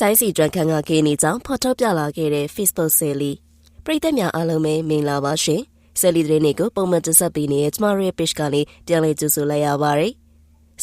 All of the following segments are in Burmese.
ဆိုင်းစီဒရန်ခန်ကဂေးနေကြောင်းဖော်ထုတ်ပြလာခဲ့တဲ့ Facebook ဆယ်လီပရိသတ်များအားလုံးပဲမင်္ဂလာပါရှင်ဆယ်လီသတင်းတွေကိုပုံမှန်တင်ဆက်ပေးနေတဲ့ကျမတို့ရဲ့ page ကနေပြန်လည်ကြိုဆိုလိုက်ရပါတယ်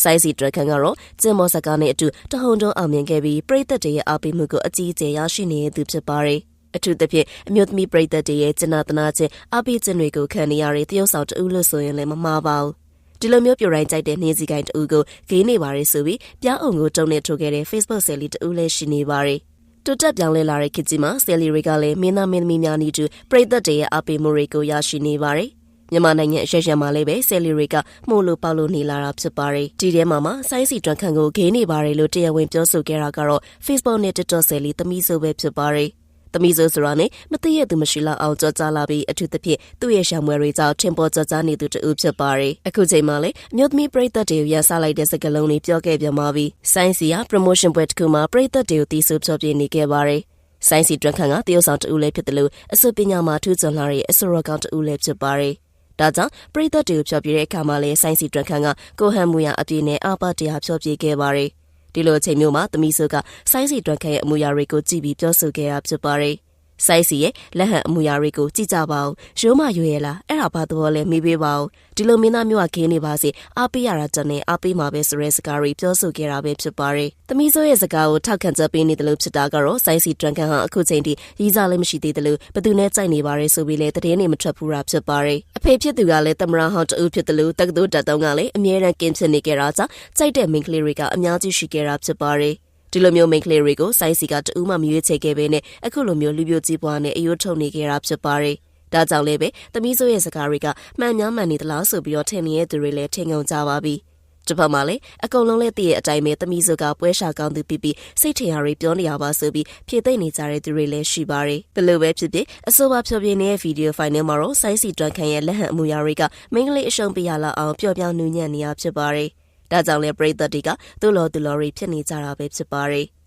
ဆိုင်းစီဒရန်ခန်ကတော့ကျင်းမောစကားနဲ့အတူတဟုန်တုံးအောင်မြင်ခဲ့ပြီးပရိသတ်တွေရဲ့အားပေးမှုကိုအကြီးအကျယ်ရရှိနေတဲ့သူဖြစ်ပါတယ်အထူးသဖြင့်အမျိုးသမီးပရိသတ်တွေရဲ့ကျနာတနာခြင်းအပိခြင်းတွေကိုခံနေရတဲ့တရုတ်ဆောင်တူလို့ဆိုရင်လည်းမမှားပါဘူး ဒီလိုမျိုးပြိုရိုင်းကြိုက်တဲ့နှင်းစီကိုင်းတူကိုဂေးနေပါရဆိုပြီးပြားအောင်ကိုတုံနဲ့ထိုးခဲ့တဲ့ Facebook ဆယ်လီတူလည်းရှိနေပါတယ်တိုတက်ပြောင်းလဲလာတဲ့ခေတ်ကြီးမှာဆယ်လီတွေကလည်းမင်းသားမင်းသမီးများနီးတူပရိသတ်တွေရဲ့အပိမှုတွေကိုရရှိနေပါတယ်မြန်မာနိုင်ငံအရှက်ရှက်မှာလည်းပဲဆယ်လီတွေကမှုလို့ပေါလို့နေလာတာဖြစ်ပါတယ်ဒီထဲမှာမှဆိုင်းစီတွန်ခန့်ကိုဂေးနေပါတယ်လို့တရားဝင်ပြောဆိုခဲ့တာကတော့ Facebook နဲ့ TikTok ဆယ်လီသမီးဆိုပဲဖြစ်ပါတယ် သမီးဆိုဆိုတာနဲ့မသိရသူမရှိလောက်အောင်ကြောကြားလာပြီးအထူးသဖြင့်သူ့ရဲ့ရှာမွယ်တွေကြောင့်ထင်ပေါ်ကြောကြားနေသူတူဖြစ်ပါတယ်အခုချိန်မှာလည်းအမျိုးသမီးပရိသတ်တွေကိုရန်စားလိုက်တဲ့စကားလုံးတွေပြောခဲ့ပြန်ပါပြီဆိုင်းစီက promotion ပွဲတစ်ခုမှာပရိသတ်တွေကိုတီးဆိုဖြောပြနေခဲ့ပါတယ်ဆိုင်းစီတွန်ခန့်ကတရုတ်ဆောင်တူလည်းဖြစ်တယ်လို့အစွပညာမှာထူးချွန်လာတဲ့အစွရကောင်တူလည်းဖြစ်ပါတယ်ဒါကြောင့်ပရိသတ်တွေကိုဖြောပြတဲ့အခါမှာလည်းဆိုင်းစီတွန်ခန့်ကကိုဟန်မူရအပြည့်နဲ့အာပါတရားဖြောပြခဲ့ပါတယ် ဒီလိုအချိန်မျိုးမှာသမီးစုကဆိုင်းစီတွန်ခန့်ရဲ့အမူအရာတွေကိုကြည့်ပြီးပြောဆိုခဲ့တာဖြစ်ပါတယ် ဆိုင်းစီရဲ့လက်ဟန်အမူအရာတွေကိုကြည့်ကြပါဦးရိုးမရွေရလားအဲ့ဒါဘာသဘောလဲမေးပေးပါဦးဒီလိုမင်းသားမျိုးကခင်းနေပါစေအားပေးရတာတနဲ့အားပေးမှာပဲဆိုရဲစကားတွေပြောဆိုခဲ့တာပဲဖြစ်ပါတယ်သမီးစိုးရဲ့စကားကိုထောက်ခံချက်ပေးနေတယ်လို့ဖြစ်တာကတော့ဆိုင်းစီဒရန်ကန်ဟာအခုချိန်ထိရီးစားလည်းမရှိသေးတယ်လို့ဘသူနဲ့ကြိုက်နေပါရဲဆိုပြီးလဲတည်င်းနေမထွက်ဘူးတာဖြစ်ပါတယ်အဖေဖြစ်သူကလည်းတမရဟောင်းတူဖြစ်တယ်လို့တက္ကသိုလ်တက်တုံးကလည်းအမြဲတမ်းကင်းဖြစ်နေကြတာကြောင့်ကြိုက်တဲ့မိန်းကလေးတွေကအများကြီးရှိခဲ့တာဖြစ်ပါတယ် ဒီလိုမျိုးမိန်ကလေးတွေကိုစိုင်းစီကတူးမှမရွေးချယ်ခဲ့ပဲနဲ့အခုလိုမျိုးလူပြိုကြီးပွားနဲ့အယိုးထုတ်နေကြတာဖြစ်ပါတယ်။ဒါကြောင့်လည်းပဲသမီးစိုးရဲ့စကားတွေကမှန်များမှန်နေသလားဆိုပြီးတော့ထင်နေတဲ့သူတွေလည်းထင်ကုန်ကြပါပြီ။တစ်ဖက်မှာလည်းအကုန်လုံးလည်းတည့်ရဲ့အတိုင်းပဲသမီးစုကပွဲရှာကောင်းသူပြပြစိတ်ထင်ရတွေပြောနေရပါဆိုပြီးဖြည့်သိမ့်နေကြတဲ့သူတွေလည်းရှိပါတယ်။ဘလို့ပဲဖြစ်ဖြစ်အဆိုပါဖြောပြနေတဲ့ဗီဒီယိုဖိုင်ထဲမှာတော့စိုင်းစီတွန်ခန်ရဲ့လက်ဟန်အမူအရာတွေကမိန်းကလေးအရှုံးပြရလောက်အောင်ပျော့ပြောင်းနူးညံ့နေရဖြစ်ပါတယ်။ ဒါကြောင့်လည်းပရိသတ်တွေကသူ့လော်သူလော်ရီဖြစ်နေကြတာပဲဖြစ်ပါတယ်။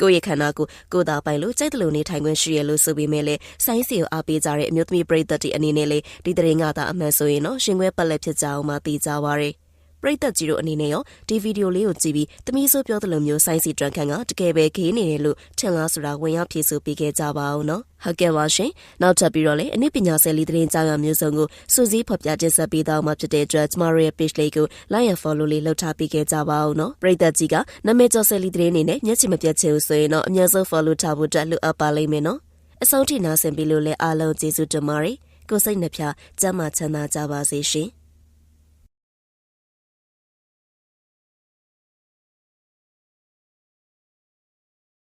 ကိုယ့်ရဲ့ခန္ဓာကိုကိုယ်သာပိုင်လို့ကြိုက်တယ်လို့နေထိုင်ခွင့်ရှိရလို့ဆိုပေမဲ့လည်းဆိုင်းစီကိုအားပေးကြတဲ့အမျိုးသမီးပရိသတ်တွေအနေနဲ့လေဒီတရင်ကသာအမှန်ဆိုရင်တော့ရှင်ခွဲပတ်လက်ဖြစ်ကြအောင်မသိကြပါရယ် ပရိသတ်ကြီးတို့အနေနဲ့ရောဒီဗီဒီယိုလေးကိုကြည့်ပြီးသမီးဆိုပြောသလိုမျိုးဆိုင်းစီဒရန်ခန်ကတကယ်ပဲဂေးနေတယ်လို့ထင်လားဆိုတာဝင်ရောက်ဖြေဆိုပေးခဲ့ကြပါဦးနော်ဟုတ်ကဲ့ပါရှင်နောက်ထပ်ပြီးတော့လေအနည်းပညာဆယ်လီသတင်းကြောင်ရမျိုးစုံကိုစူးစီးဖော်ပြတင်ဆက်ပေးတော့မှာဖြစ်တဲ့အတွက်ကျမတို့ရဲ့ page လေးကို like and follow လေးလုပ်ထားပေးခဲ့ကြပါဦးနော်ပရိသတ်ကြီးကနာမည်ကျော်ဆယ်လီသတင်းအနေနဲ့မျက်ခြေမပြတ်ချင်ဆိုရင်တော့အများဆုံး follow ထားဖို့တက်လို့အပ်ပါလိမ့်မယ်နော်အဆုံးထိနားဆင်ပြီးလို့လည်းအားလုံးကျေးဇူးတင်ပါတယ်ကိုစိတ်နှပြကျမ်းမာချမ်းသာကြပါစေရှင်